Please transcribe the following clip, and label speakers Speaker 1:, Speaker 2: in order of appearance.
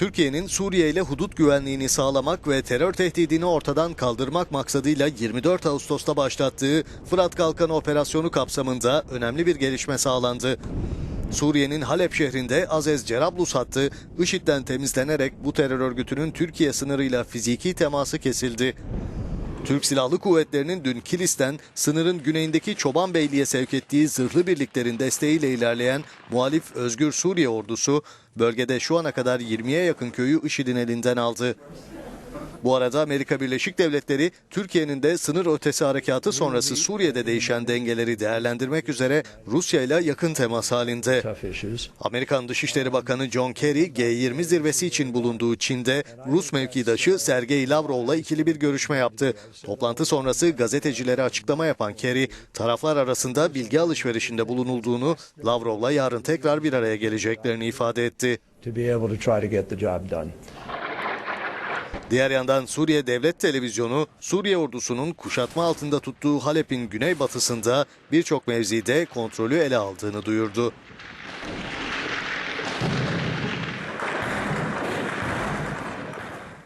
Speaker 1: Türkiye'nin Suriye ile hudut güvenliğini sağlamak ve terör tehdidini ortadan kaldırmak maksadıyla 24 Ağustos'ta başlattığı Fırat Kalkanı operasyonu kapsamında önemli bir gelişme sağlandı. Suriye'nin Halep şehrinde Azez Cerablus hattı IŞİD'den temizlenerek bu terör örgütünün Türkiye sınırıyla fiziki teması kesildi. Türk Silahlı Kuvvetleri'nin dün Kilis'ten sınırın güneyindeki Çobanbeyli'ye sevk ettiği zırhlı birliklerin desteğiyle ilerleyen muhalif Özgür Suriye ordusu bölgede şu ana kadar 20'ye yakın köyü IŞİD'in elinden aldı. Bu arada Amerika Birleşik Devletleri Türkiye'nin de sınır ötesi harekatı sonrası Suriye'de değişen dengeleri değerlendirmek üzere Rusya ile yakın temas halinde. Amerikan Dışişleri Bakanı John Kerry G20 zirvesi için bulunduğu Çin'de Rus mevkidaşı Sergey Lavrov'la ikili bir görüşme yaptı. Toplantı sonrası gazetecilere açıklama yapan Kerry, taraflar arasında bilgi alışverişinde bulunulduğunu, Lavrov'la yarın tekrar bir araya geleceklerini ifade etti. Diğer yandan Suriye Devlet Televizyonu, Suriye ordusunun kuşatma altında tuttuğu Halep'in güneybatısında birçok mevzide kontrolü ele aldığını duyurdu.